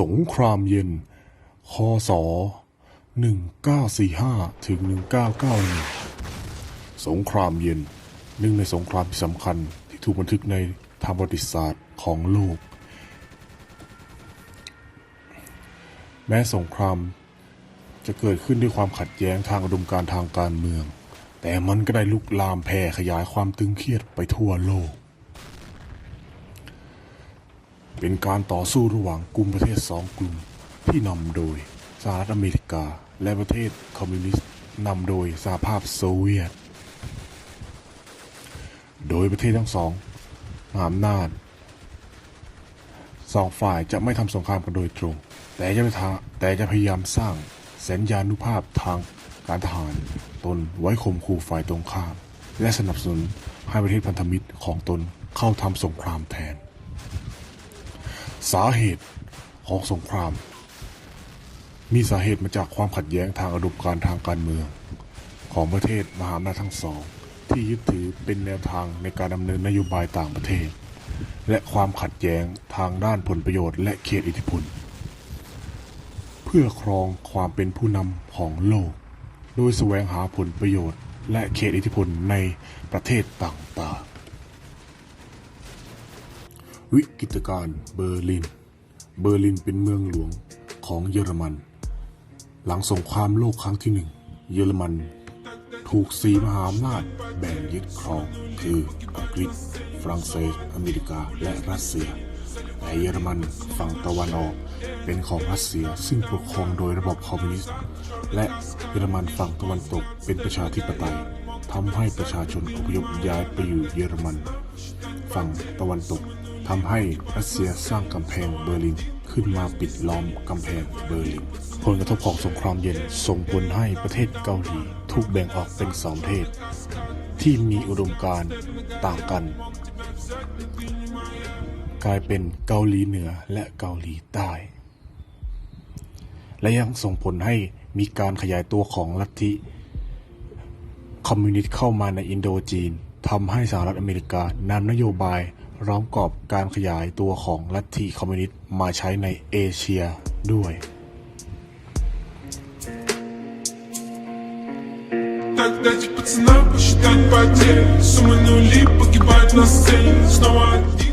สงครามเย็น คศ 1945 ถึง 1991 สงครามเย็น หนึ่งในสงครามที่สำคัญที่ถูกบันทึกในทางประวัติศาสตร์ของโลก แม้สงครามจะเกิดขึ้นด้วยความขัดแย้งทางอุดมการทางการเมือง แต่มันก็ได้ลุกลามแผ่ขยายความตึงเครียดไปทั่วโลก เป็นการต่อสู้ระหว่างกลุ่มประเทศสองกลุ่ม ที่นำโดยสหรัฐอเมริกา และประเทศคอมมิวนิสต์นำโดยสหภาพโซเวียต โดยประเทศทั้งสองมหาอำนาจสองฝ่ายจะไม่ทำสงครามกันโดยตรง แต่จะทาแต่จะพยายามสร้างสัญญานุภาพทางการทหาร ตนไว้ข่มขู่ฝ่ายตรงข้าม และสนับสนุนให้ประเทศพันธมิตรของตนเข้าทำสงครามแทน สาเหตุของสงคราม มีสาเหตุมาจากความขัดแย้งทางอุดมการทางการเมือง ของประเทศมหาอำนาจทั้งสอง ที่ยึดถือเป็นแนวทางในการดำเนินนโยบายต่างประเทศ และความขัดแย้งทางด้านผลประโยชน์และเขตอิทธิพล เพื่อครองความเป็นผู้นำของโลก โดยแสวงหาผลประโยชน์ และเขตอิทธิพลในประเทศต่างๆ วิกฤตการณ์เบอร์ลิน เบอร์ลินเป็นเมืองหลวงของเยอรมัน หลังสงครามโลกครั้งที่หนึ่ง เยอรมันถูกสีมหาอำนาจแบ่งยึดครองคืออังกฤษ ฝรั่งเศส อเมริกา และรัสเซีย แต่เยอรมันฝั่งตะวันออกเป็นของรัสเซียซึ่งปกครองโดยระบบคอมมิวนิสต์ และเยอรมันฝั่งตะวันตกเป็นประชาธิปไตยทำให้ประชาชนอพยพย้ายไปอยู่เยอรมัน ฝั่งตะวันตก ทำให้รัสเซียสร้างกำแพงเบอร์ลินขึ้นมาปิดล้อมกำแพงเบอร์ลิน ผลกระทบของสงครามเย็นส่งผลให้ประเทศเกาหลีถูกแบ่งออกเป็นสองประเทศ ที่มีอุดมการณ์ต่างกัน กลายเป็นเกาหลีเหนือและเกาหลีใต้ และยังส่งผลให้มีการขยายตัวของลัทธิคอมมิวนิสต์เข้ามาในอินโดจีน ทำให้สหรัฐอเมริกานำนโยบายร้อมกรอบการขยายตัวของลัทธิคอมมิวนิสต์มาใช้ในเอเชียด้วย Так дайте пацанам посчитать потери Суммы нули погибают на сцене Снова один